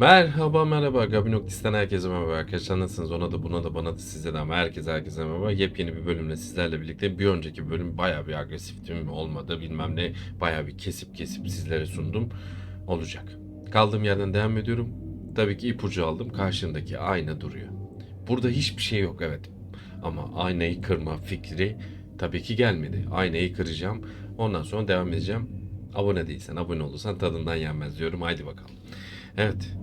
Merhaba merhaba. Gabinoktis'ten herkese merhaba arkadaşlar. Nasılsınız? Ona da buna da bana da size de ama herkese herkese merhaba. Yepyeni bir bölümle sizlerle birlikte bir önceki bölüm baya bir agresiftim olmadı. Bilmem ne. Baya bir kesip kesip sizlere sundum. Olacak. Kaldığım yerden devam ediyorum. Tabii ki ipucu aldım. Karşındaki ayna duruyor. Burada hiçbir şey yok evet. Ama aynayı kırma fikri tabii ki gelmedi. Aynayı kıracağım. Ondan sonra devam edeceğim. Abone değilsen abone olursan tadından yenmez diyorum. Haydi bakalım. Evet.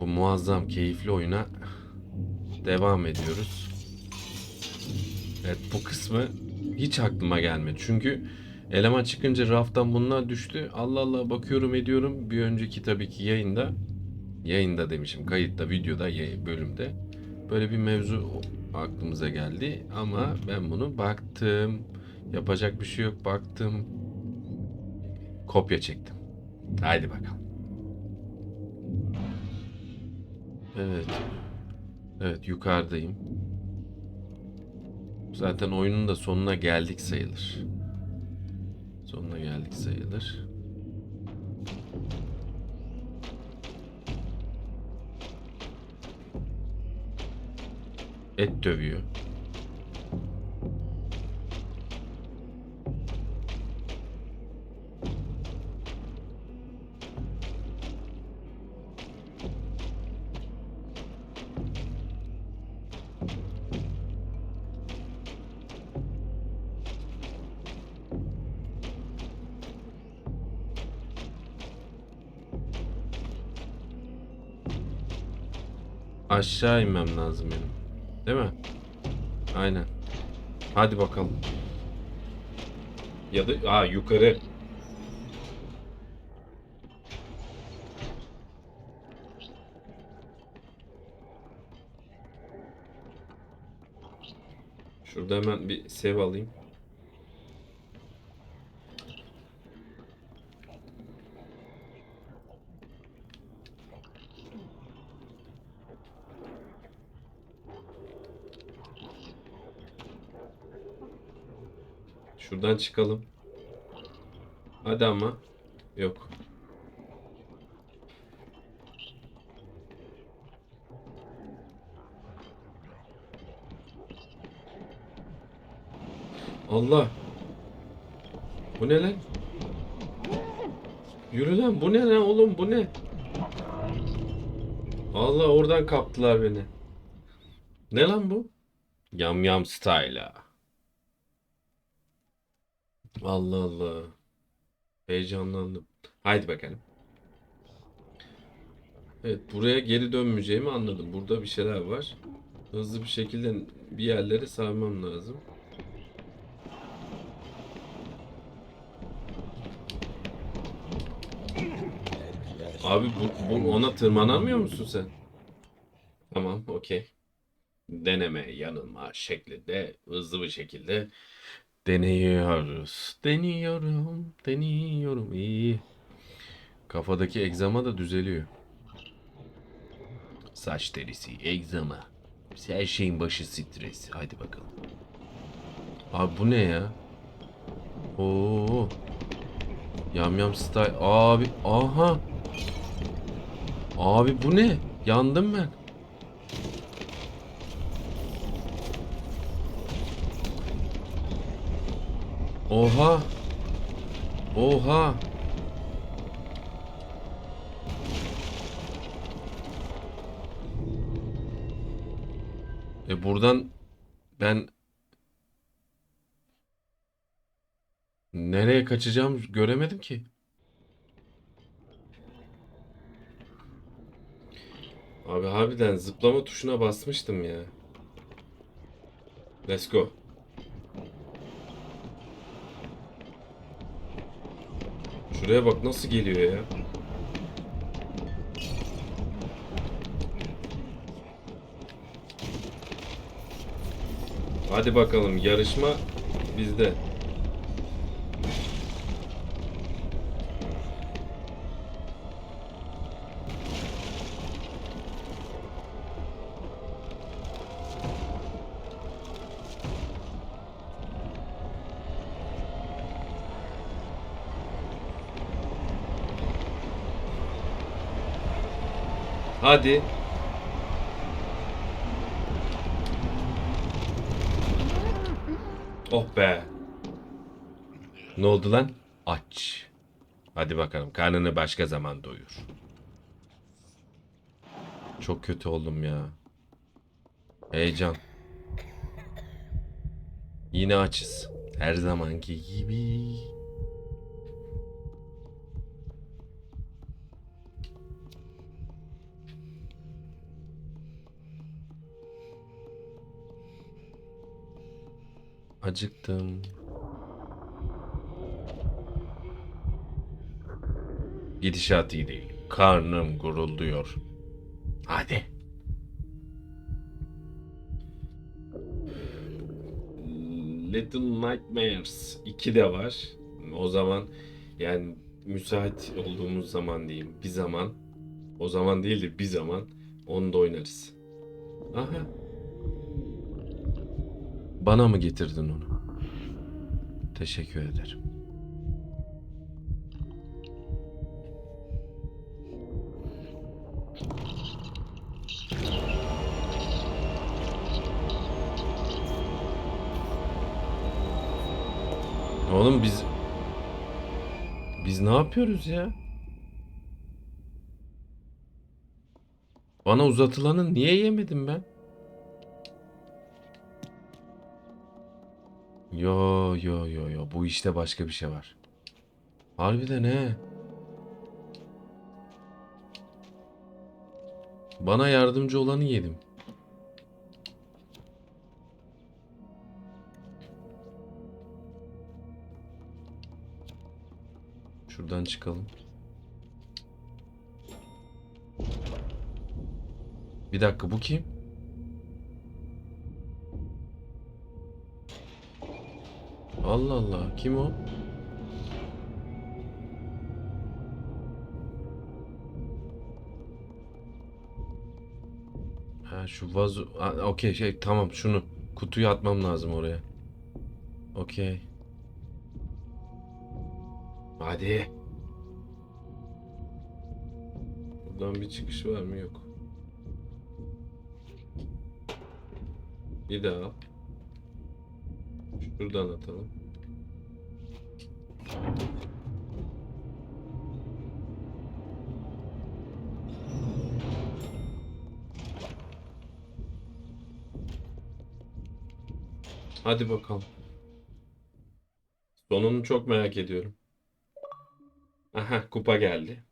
Bu muazzam keyifli oyuna devam ediyoruz. Evet bu kısmı hiç aklıma gelmedi. Çünkü eleman çıkınca raftan bunlar düştü. Allah Allah bakıyorum ediyorum. Bir önceki tabii ki yayında yayında demişim kayıtta videoda bölümde böyle bir mevzu aklımıza geldi ama ben bunu baktım yapacak bir şey yok baktım kopya çektim. Haydi bakalım. Evet. Evet yukarıdayım. Zaten oyunun da sonuna geldik sayılır. Sonuna geldik sayılır. Et dövüyor. Aşağı inmem lazım benim. Değil mi? Aynen. Hadi bakalım. Ya da aa yukarı. Şurada hemen bir sev alayım. Şuradan çıkalım. Hadi ama. Yok. Allah. Bu ne lan? Yürü lan bu ne lan oğlum bu ne? Allah oradan kaptılar beni. Ne lan bu? Yam yam style'a. Allah Allah. Heyecanlandım. Haydi bakalım. Evet, buraya geri dönmeyeceğimi anladım. Burada bir şeyler var. Hızlı bir şekilde bir yerlere sarmam lazım. Abi bu, bu ona tırmanamıyor musun sen? Tamam, okey. Deneme, yanılma şeklinde hızlı bir şekilde deniyoruz. Deniyorum, deniyorum. İyi. Kafadaki egzama da düzeliyor. Saç derisi, egzama. Her şeyin başı stres. Haydi bakalım. Abi bu ne ya? Oo. Yam yam style. Abi aha. Abi bu ne? Yandım ben. Oha. Oha. E buradan ben nereye kaçacağım göremedim ki. Abi harbiden zıplama tuşuna basmıştım ya. Let's go. Şuraya bak nasıl geliyor ya. Hadi bakalım yarışma bizde. Hadi. Oh be. Ne oldu lan? Aç. Hadi bakalım karnını başka zaman doyur. Çok kötü oldum ya. Heyecan. Yine açız. Her zamanki gibi. Acıktım. Gidişat iyi değil. Karnım gurulduyor. Hadi. Little Nightmares 2 de var. O zaman yani müsait olduğumuz zaman diyeyim. Bir zaman. O zaman değil de bir zaman. Onu da oynarız. Aha. Bana mı getirdin onu? Teşekkür ederim. Oğlum biz biz ne yapıyoruz ya? Bana uzatılanı niye yemedim ben? Yo yo yo yo bu işte başka bir şey var. Harbiden ne? Bana yardımcı olanı yedim. Şuradan çıkalım. Bir dakika bu kim? Allah Allah kim o? Ha şu vazo... Okey şey tamam şunu kutuyu atmam lazım oraya. Okey. Hadi. Buradan bir çıkış var mı? Yok. Bir daha. Şuradan atalım. Hadi bakalım. Sonunu çok merak ediyorum. Aha kupa geldi.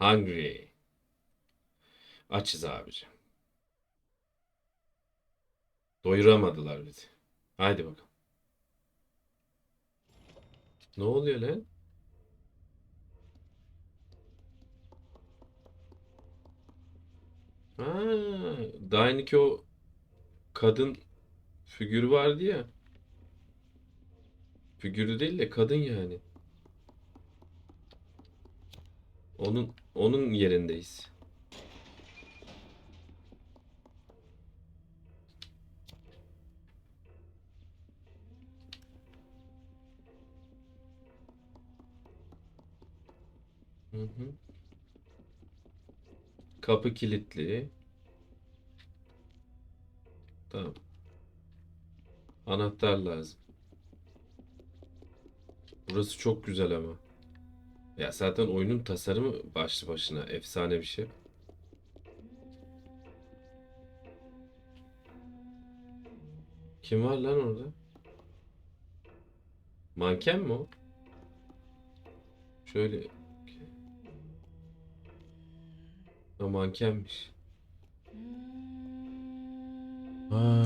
Hungry. Açız abici. Doyuramadılar bizi. Haydi bakalım. Ne oluyor lan? Ha, Dain'deki o kadın figürü vardı ya. Figürü değil de kadın yani. Onun onun yerindeyiz. Hı. Kapı kilitli. Tamam. Anahtar lazım. Burası çok güzel ama. Ya zaten oyunun tasarımı başlı başına efsane bir şey. Kim var lan orada? Manken mi o? Şöyle. Ha mankenmiş. Ha.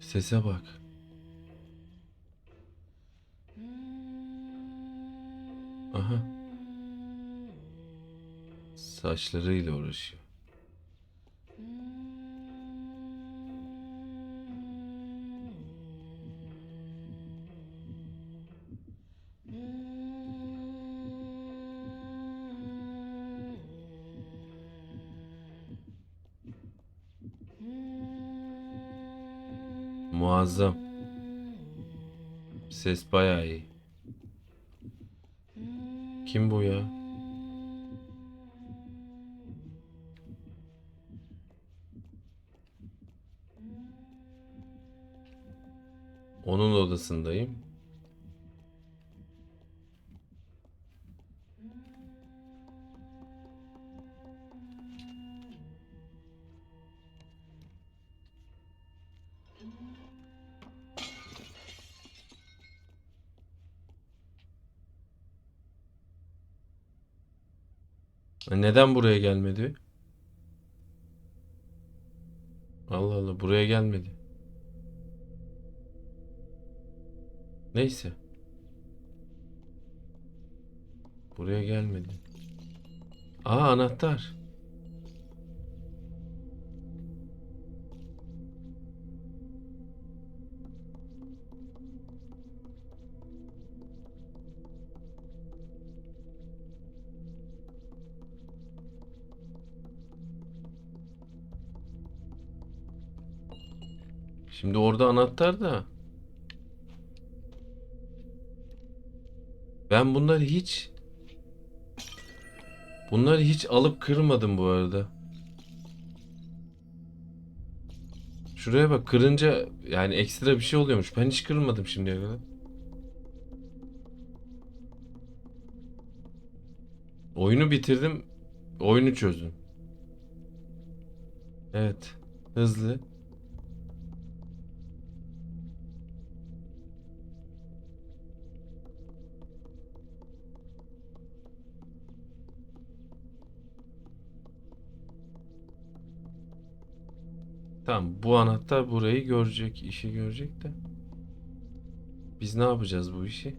Sese bak. Aha. Saçlarıyla uğraşıyor. Muazzam. Ses bayağı iyi. Kim bu ya? Onun odasındayım. Neden buraya gelmedi? Allah Allah buraya gelmedi. Neyse. Buraya gelmedi. Aa anahtar. Şimdi orada anahtar da. Ben bunları hiç Bunları hiç alıp kırmadım bu arada. Şuraya bak kırınca yani ekstra bir şey oluyormuş. Ben hiç kırmadım şimdiye kadar. Oyunu bitirdim. Oyunu çözdüm. Evet. Hızlı. Tamam bu anahtar burayı görecek, işi görecek de. Biz ne yapacağız bu işi?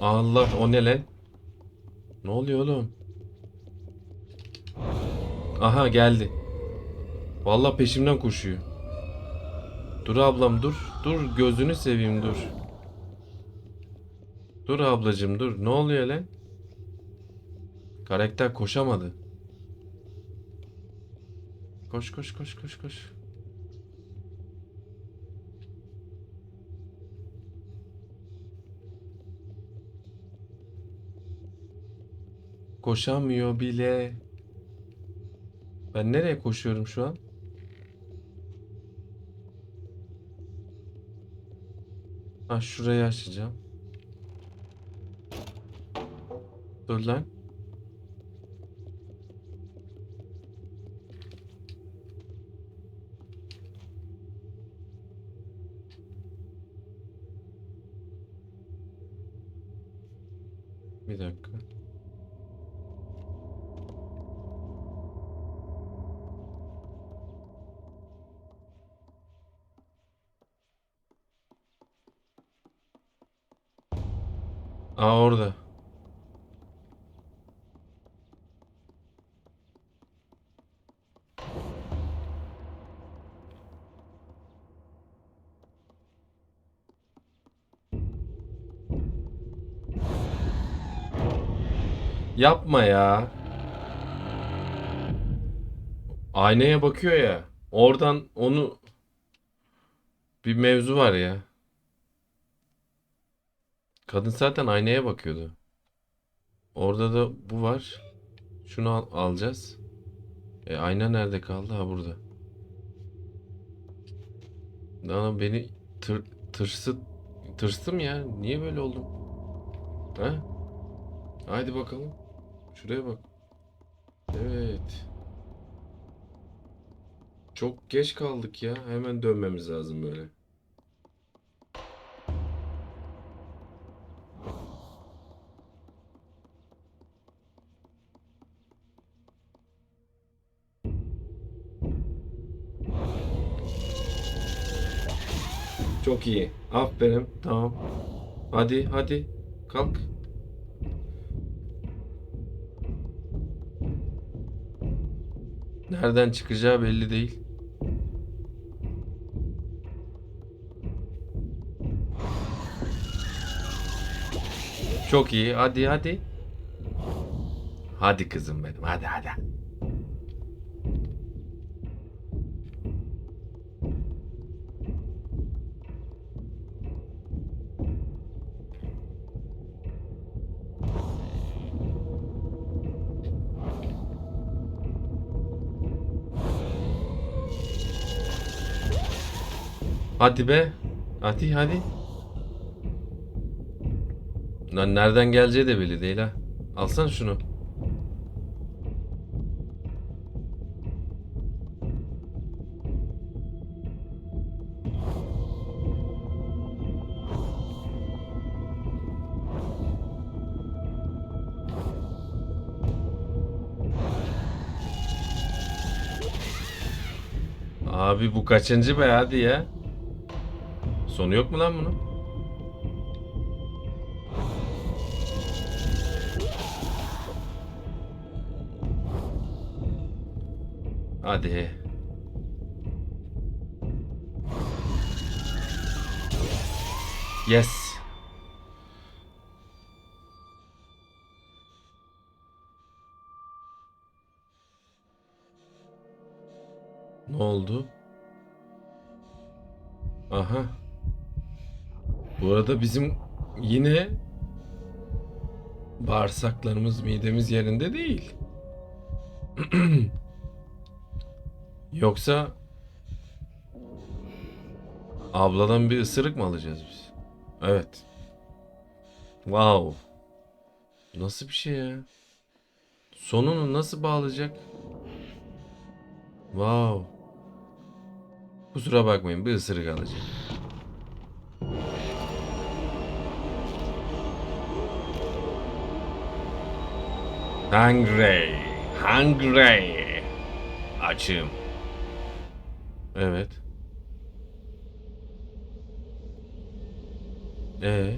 Allah o ne lan? Ne oluyor oğlum? Aha geldi. Vallahi peşimden koşuyor. Dur ablam dur. Dur gözünü seveyim dur. Dur ablacım dur. Ne oluyor lan? Karakter koşamadı. Koş koş koş koş koş. Koşamıyor bile. Ben nereye koşuyorum şu an? Ha şurayı açacağım. Dur lan. Bir dakika. Aa orada. Yapma ya. Aynaya bakıyor ya. Oradan onu bir mevzu var ya. Kadın zaten aynaya bakıyordu. Orada da bu var. Şunu al- alacağız. E ayna nerede kaldı? Ha burada. Lan beni tır, tırsı tırstım ya. Niye böyle oldum? Ha? Haydi bakalım. Şuraya bak. Evet. Çok geç kaldık ya. Hemen dönmemiz lazım böyle. Çok iyi. Aferin. Tamam. Hadi hadi. Kalk. Nereden çıkacağı belli değil. Çok iyi. Hadi hadi. Hadi kızım benim. Hadi hadi. Hadi be. Hadi hadi. Lan nereden geleceği de belli değil ha. Alsana şunu. Abi bu kaçıncı be hadi ya. Sonu yok mu lan bunun? Hadi. Yes. Ne oldu? Aha. Bu arada bizim yine bağırsaklarımız, midemiz yerinde değil. Yoksa abladan bir ısırık mı alacağız biz? Evet. Wow. Nasıl bir şey ya? Sonunu nasıl bağlayacak? Wow. Kusura bakmayın bir ısırık alacağım. Hungry. Hungry. Açım. Evet. Ee?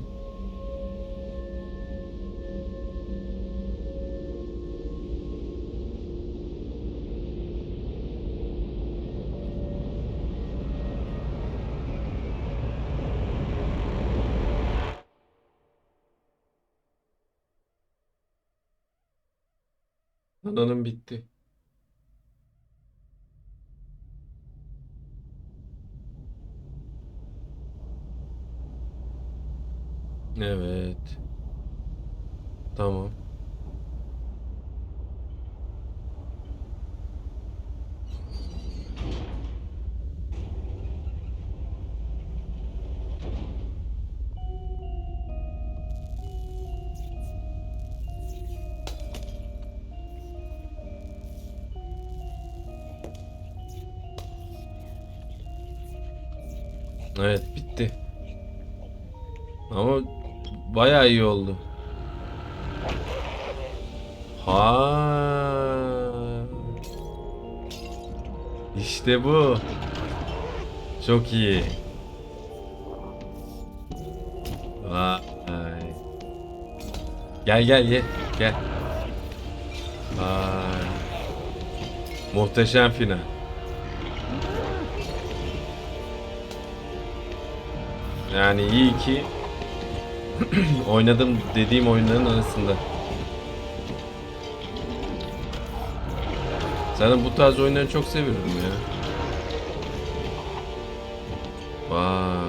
Ananın bitti. Evet. Tamam. Evet bitti. Ama bayağı iyi oldu. Ha. İşte bu. Çok iyi. Vay. Gel gel ye. Gel. Vay. Muhteşem final. Yani iyi ki oynadım dediğim oyunların arasında. Zaten bu tarz oyunları çok seviyorum ya. Vay.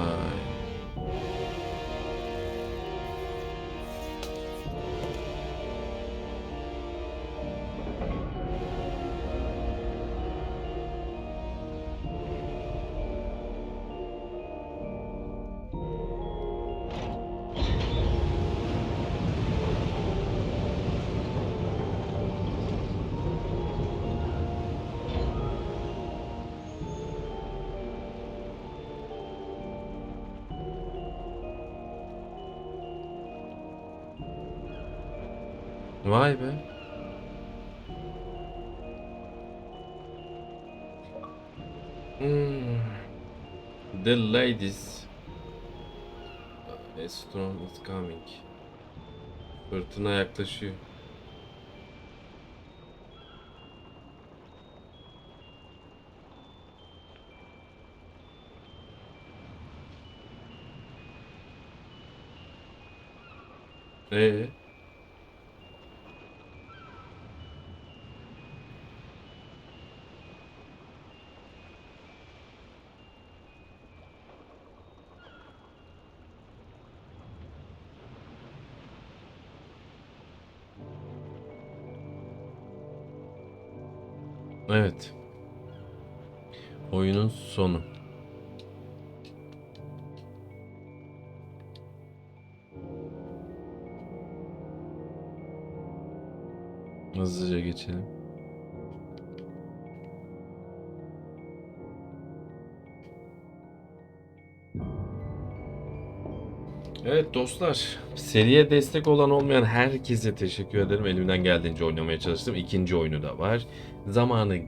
Vay be. Hmm. The ladies. A storm is coming. Fırtına yaklaşıyor. Ee? Evet. Oyunun sonu. Hızlıca geçelim. Evet dostlar, seriye destek olan olmayan herkese teşekkür ederim. Elimden geldiğince oynamaya çalıştım. İkinci oyunu da var. Zamanı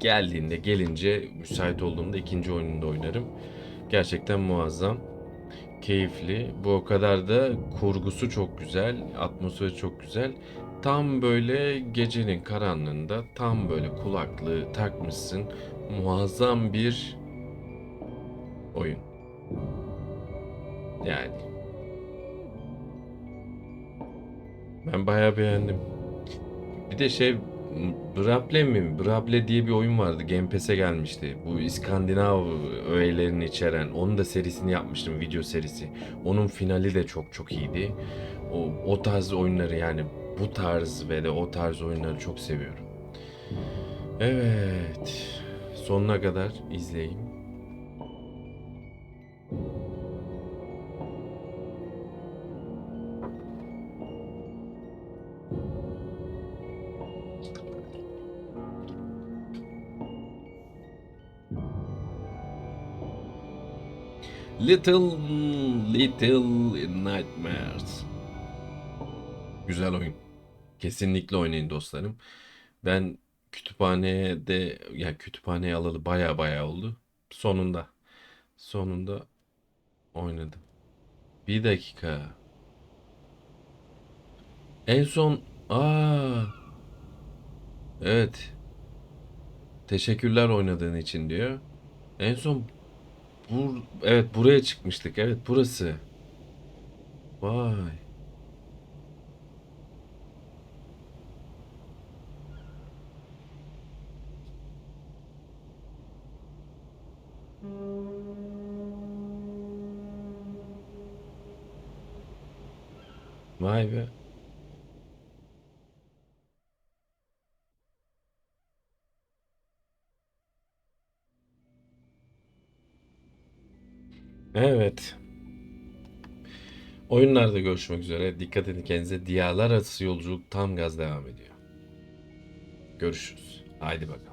geldiğinde, gelince, müsait olduğumda ikinci oyununu da oynarım. Gerçekten muazzam, keyifli. Bu o kadar da kurgusu çok güzel, atmosferi çok güzel. Tam böyle gecenin karanlığında, tam böyle kulaklığı takmışsın. Muazzam bir oyun. Yani Ben bayağı beğendim. Bir de şey Brable mi? Brable diye bir oyun vardı. Game Pass'e gelmişti. Bu İskandinav öğelerini içeren. Onun da serisini yapmıştım. Video serisi. Onun finali de çok çok iyiydi. O, o tarz oyunları yani bu tarz ve de o tarz oyunları çok seviyorum. Evet. Sonuna kadar izleyin. Little Little Nightmares. Güzel oyun. Kesinlikle oynayın dostlarım. Ben kütüphanede ya kütüphaneye alalı baya baya oldu. Sonunda sonunda oynadım. Bir dakika. En son aa evet. Teşekkürler oynadığın için diyor. En son Bur evet buraya çıkmıştık. Evet burası. Vay. Vay be. Evet. Oyunlarda görüşmek üzere. Dikkat edin kendinize. Diyarlar arası yolculuk tam gaz devam ediyor. Görüşürüz. Haydi bakalım.